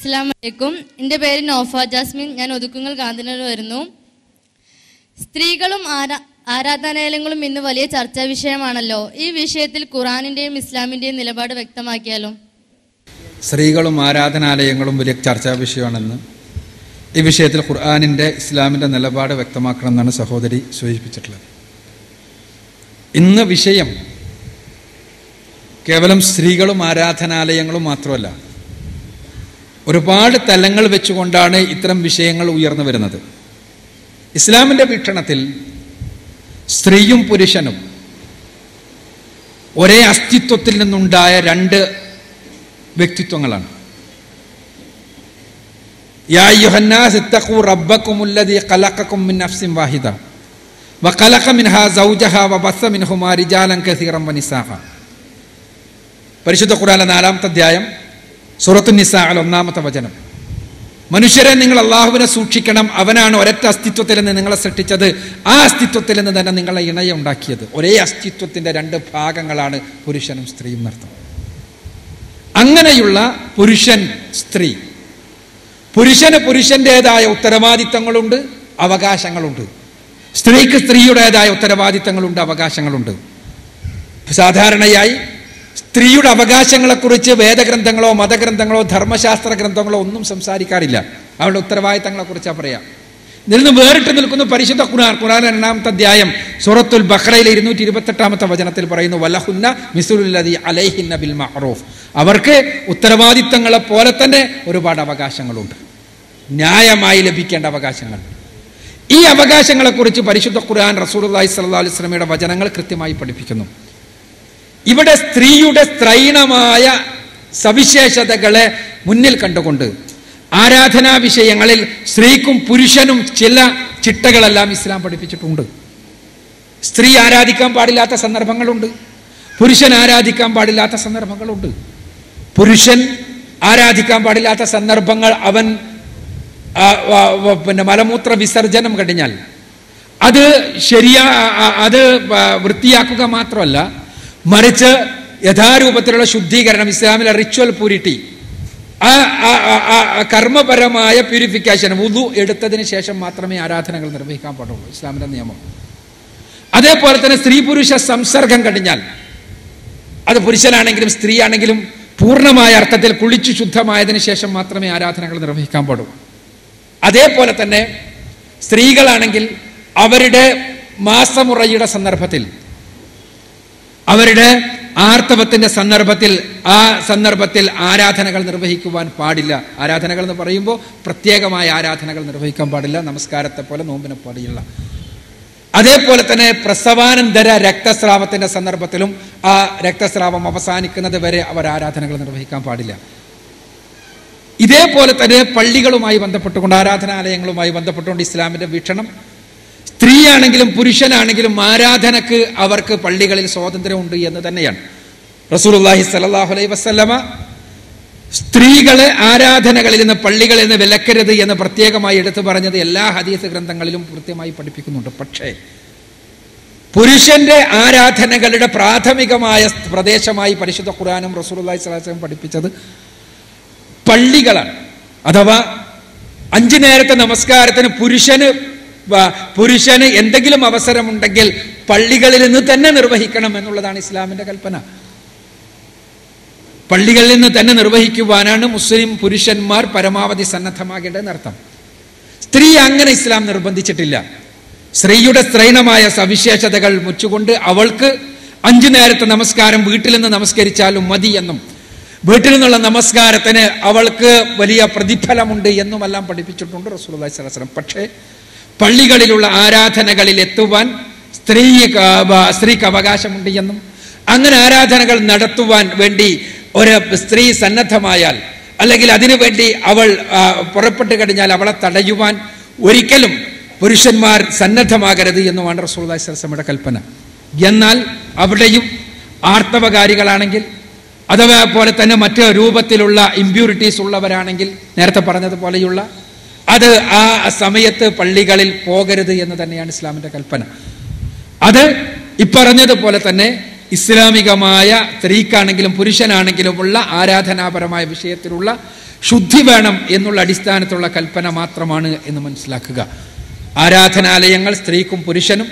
അസ്സാം വലൈക്കും എന്റെ പേര് നോഫ. ജാസ്മിൻ. ഞാൻ ഒതുക്കുങ്ങൽ ഗാന്ധിനോട് വരുന്നു സ്ത്രീകളും ആരാ ആരാധനാലയങ്ങളും ഇന്ന് വലിയ ചർച്ചാ വിഷയമാണല്ലോ. ഈ വിഷയത്തിൽ ഖുറാനിന്റെയും ഇസ്ലാമിന്റെയും നിലപാട് വ്യക്തമാക്കിയാലോ? സ്ത്രീകളും ആരാധനാലയങ്ങളും വലിയ ചർച്ചാ വിഷയമാണെന്ന്. ഈ വിഷയത്തിൽ ഖുർആാനിന്റെ ഇസ്ലാമിന്റെ നിലപാട് വ്യക്തമാക്കണമെന്നാണ് സഹോദരി സൂചിപ്പിച്ചിട്ടുള്ളത്. ഇന്ന് വിഷയം കേവലം സ്ത്രീകളും ആരാധനാലയങ്ങളും മാത്രമല്ല ഒരുപാട് തലങ്ങൾ വെച്ചുകൊണ്ടാണ് ഇത്തരം വിഷയങ്ങൾ ഉയർന്നു വരുന്നത്. ഇസ്ലാമിന്റെ വീക്ഷണത്തിൽ സ്ത്രീയും പുരുഷനും ഒരേ അസ്തിത്വത്തിൽ നിന്നുണ്ടായ രണ്ട് വ്യക്തിത്വങ്ങളാണ്. യാ മിൻ വാഹിദ. പരിശുദ്ധ ഖുർആനിലെ നാലാമത്തെ അധ്യായം സൂറത്തു നിസാൽ ഒന്നാമത്തെ വചനം. മനുഷ്യരെ നിങ്ങൾ അള്ളാഹുവിനെ സൂക്ഷിക്കണം. അവനാണ് ഒരൊറ്റ അസ്തിത്വത്തിൽ നിന്ന് നിങ്ങളെ സൃഷ്ടിച്ചത്. ആ അസ്തിത്വത്തിൽ നിന്ന് തന്നെ നിങ്ങളെ ഇണയെ ഉണ്ടാക്കിയത്. ഒരേ അസ്തിത്വത്തിന്റെ രണ്ട് ഭാഗങ്ങളാണ് പുരുഷനും സ്ത്രീയും നർത്തം അങ്ങനെയുള്ള പുരുഷൻ സ്ത്രീ. പുരുഷന് പുരുഷന്റെതായ ഉത്തരവാദിത്തങ്ങളുണ്ട് അവകാശങ്ങളുണ്ട്. സ്ത്രീക്ക് സ്ത്രീയുടേതായ ഉത്തരവാദിത്തങ്ങളുണ്ട് അവകാശങ്ങളുണ്ട്. സാധാരണയായി സ്ത്രീയുടെ അവകാശങ്ങളെക്കുറിച്ച് വേദഗ്രന്ഥങ്ങളോ മതഗ്രന്ഥങ്ങളോ ധർമ്മശാസ്ത്ര ഗ്രന്ഥങ്ങളോ ഒന്നും സംസാരിക്കാറില്ല. അവളുടെ ഉത്തരവാദിത്തങ്ങളെക്കുറിച്ചാണ് പറയാം. നിന്ന് വേറിട്ട് നിൽക്കുന്ന പരിശുദ്ധ ഖുർആൻ. ഖുർആൻ രണ്ടാമത്തെ അധ്യായം സൂറത്തുൽ ബഹ്റയിലെ ഇരുന്നൂറ്റി ഇരുപത്തെട്ടാമത്തെ വചനത്തിൽ പറയുന്നു വലഹുന്ന മിസുലുല്ലതി അലൈഹി നബിൽ മഹറൂഫ് അവർക്ക് ഉത്തരവാദിത്തങ്ങളെ പോലെ തന്നെ ഒരുപാട് അവകാശങ്ങളുണ്ട്. ന്യായമായി ലഭിക്കേണ്ട അവകാശങ്ങൾ. ഈ അവകാശങ്ങളെക്കുറിച്ച് പരിശുദ്ധ ഖുർആൻ റസൂലുള്ളാഹി സ്വല്ലാ അലൈഹി സ്വലമിയുടെ വചനങ്ങൾ കൃത്യമായി പഠിപ്പിക്കുന്നു. ഇവിടെ സ്ത്രീയുടെ സ്ത്രൈണമായ സവിശേഷതകളെ മുന്നിൽ കണ്ടുകൊണ്ട് ആരാധനാ വിഷയങ്ങളിൽ സ്ത്രീക്കും പുരുഷനും ചില ചിട്ടകളെല്ലാം ഇസ്ലാം പഠിപ്പിച്ചിട്ടുണ്ട്. സ്ത്രീ ആരാധിക്കാൻ പാടില്ലാത്ത സന്ദർഭങ്ങളുണ്ട്. പുരുഷൻ ആരാധിക്കാൻ പാടില്ലാത്ത സന്ദർഭങ്ങളുണ്ട്. പുരുഷൻ ആരാധിക്കാൻ പാടില്ലാത്ത സന്ദർഭങ്ങൾ അവൻ പിന്നെ മലമൂത്ര വിസർജനം കഴിഞ്ഞാൽ അത് ശരിയാ അത് വൃത്തിയാക്കുക മാത്രമല്ല മറിച്ച് യഥാരൂപത്തിലുള്ള ശുദ്ധീകരണം ഇസ്ലാമിലെ റിച്വൽ പ്യൂരിറ്റി ആ കർമ്മപരമായ പ്യൂരിഫിക്കേഷൻ വുതു എടുത്തതിന് ശേഷം മാത്രമേ ആരാധനകൾ നിർവഹിക്കാൻ പാടുള്ളൂ. ഇസ്ലാമിന്റെ നിയമം. അതേപോലെ തന്നെ സ്ത്രീ പുരുഷ സംസർഗം കഴിഞ്ഞാൽ അത് പുരുഷനാണെങ്കിലും സ്ത്രീയാണെങ്കിലും പൂർണമായ അർത്ഥത്തിൽ കുളിച്ചു ശുദ്ധമായതിനു ശേഷം മാത്രമേ ആരാധനകൾ നിർവഹിക്കാൻ പാടൂ അതേപോലെ തന്നെ സ്ത്രീകളാണെങ്കിൽ അവരുടെ മാസമുറയുടെ സന്ദർഭത്തിൽ അവരുടെ ആർത്തവത്തിന്റെ സന്ദർഭത്തിൽ ആ സന്ദർഭത്തിൽ ആരാധനകൾ നിർവഹിക്കുവാൻ പാടില്ല. ആരാധനകൾ എന്ന് പറയുമ്പോൾ പ്രത്യേകമായ ആരാധനകൾ നിർവഹിക്കാൻ പാടില്ല. നമസ്കാരത്തെ പോലെ നോമ്പിനെ പാടില്ല അതേപോലെ തന്നെ പ്രസവാനന്തര രക്തസ്രാവത്തിന്റെ സന്ദർഭത്തിലും ആ രക്തസ്രാവം അവസാനിക്കുന്നത് വരെ അവർ ആരാധനകൾ നിർവഹിക്കാൻ പാടില്ല. ഇതേപോലെ തന്നെ പള്ളികളുമായി ബന്ധപ്പെട്ടുകൊണ്ട് ആരാധനാലയങ്ങളുമായി ബന്ധപ്പെട്ടുകൊണ്ട് ഇസ്ലാമിന്റെ വീക്ഷണം സ്ത്രീയാണെങ്കിലും പുരുഷനാണെങ്കിലും ആരാധനക്ക് അവർക്ക് പള്ളികളിൽ സ്വാതന്ത്ര്യമുണ്ട് എന്ന് തന്നെയാണ്. റസൂലുള്ളാഹി സ്വല്ലല്ലാഹു അലൈ വസല്ലമ സ്ത്രീകളെ ആരാധനകളിൽ നിന്ന് പള്ളികളിൽ നിന്ന് വിലക്കരുത് എന്ന് പ്രത്യേകമായി എടുത്തു പറഞ്ഞത് എല്ലാ ഹദീസ് ഗ്രന്ഥങ്ങളിലും കൃത്യമായി പഠിപ്പിക്കുന്നുണ്ട്. പക്ഷേ പുരുഷന്റെ ആരാധനകളുടെ പ്രാഥമികമായ പ്രദേശമായി പരിശുദ്ധ ഖുറാനും റസൂലുള്ളാഹി സ്വലാസ്ലം പഠിപ്പിച്ചത് പള്ളികളാണ്. അഥവാ അഞ്ചു നേരത്തെ നമസ്കാരത്തിന് പുരുഷന് പുരുഷന് എന്തെങ്കിലും അവസരമുണ്ടെങ്കിൽ പള്ളികളിൽ നിന്ന് തന്നെ നിർവഹിക്കണം എന്നുള്ളതാണ് ഇസ്ലാമിന്റെ കൽപ്പന. പള്ളികളിൽ നിന്ന് തന്നെ നിർവഹിക്കുവാനാണ് മുസ്ലിം പുരുഷന്മാർ പരമാവധി സന്നദ്ധമാകേണ്ടതെന്നർത്ഥം സ്ത്രീ അങ്ങനെ ഇസ്ലാം നിർബന്ധിച്ചിട്ടില്ല. സ്ത്രീയുടെ സ്ത്രൈണമായ സവിശേഷതകൾ മുച്ചുകൊണ്ട് അവൾക്ക് അഞ്ചു നേരത്തെ നമസ്കാരം വീട്ടിൽ നിന്ന് നമസ്കരിച്ചാലും മതി എന്നും വീട്ടിൽ നിന്നുള്ള നമസ്കാരത്തിന് അവൾക്ക് വലിയ പ്രതിഫലമുണ്ട് എന്നുമെല്ലാം പഠിപ്പിച്ചിട്ടുണ്ട് റസൂൽ അള്ളഹി വസല്ലം. പക്ഷേ പള്ളികളിലുള്ള ആരാധനകളിൽ എത്തുവാൻ സ്ത്രീ സ്ത്രീക്ക് അവകാശമുണ്ട് എന്നും അങ്ങനെ ആരാധനകൾ നടത്തുവാൻ വേണ്ടി ഒരു സ്ത്രീ സന്നദ്ധമായാൽ അല്ലെങ്കിൽ അതിനുവേണ്ടി അവൾ പുറപ്പെട്ടു കഴിഞ്ഞാൽ അവളെ തടയുവാൻ ഒരിക്കലും പുരുഷന്മാർ സന്നദ്ധമാകരുത് എന്നുമാണ് സ്വല്ലല്ലാഹു കൽപ്പന. എന്നാൽ അവിടെയും ആർത്തവകാരികളാണെങ്കിൽ അഥവാ പോലെ തന്നെ മറ്റു രൂപത്തിലുള്ള ഇമ്പ്യൂരിറ്റീസ് ഉള്ളവരാണെങ്കിൽ നേരത്തെ പറഞ്ഞതുപോലെയുള്ള അത് ആ സമയത്ത് പള്ളികളിൽ പോകരുത് എന്ന് തന്നെയാണ് ഇസ്ലാമിന്റെ കൽപ്പന. അത് ഇപ്പറഞ്ഞതുപോലെ തന്നെ ഇസ്ലാമികമായ സ്ത്രീക്കാണെങ്കിലും പുരുഷനാണെങ്കിലും ഉള്ള ആരാധനാപരമായ വിഷയത്തിലുള്ള ശുദ്ധി വേണം എന്നുള്ള അടിസ്ഥാനത്തിലുള്ള കൽപ്പന മാത്രമാണ് എന്ന് മനസ്സിലാക്കുക. ആരാധനാലയങ്ങൾ സ്ത്രീക്കും പുരുഷനും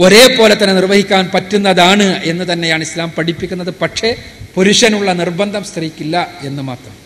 ഒരേപോലെ തന്നെ നിർവഹിക്കാൻ പറ്റുന്നതാണ് എന്ന് തന്നെയാണ് ഇസ്ലാം പഠിപ്പിക്കുന്നത്. പക്ഷേ പുരുഷനുള്ള നിർബന്ധം സ്ത്രീക്കില്ല എന്ന് മാത്രം.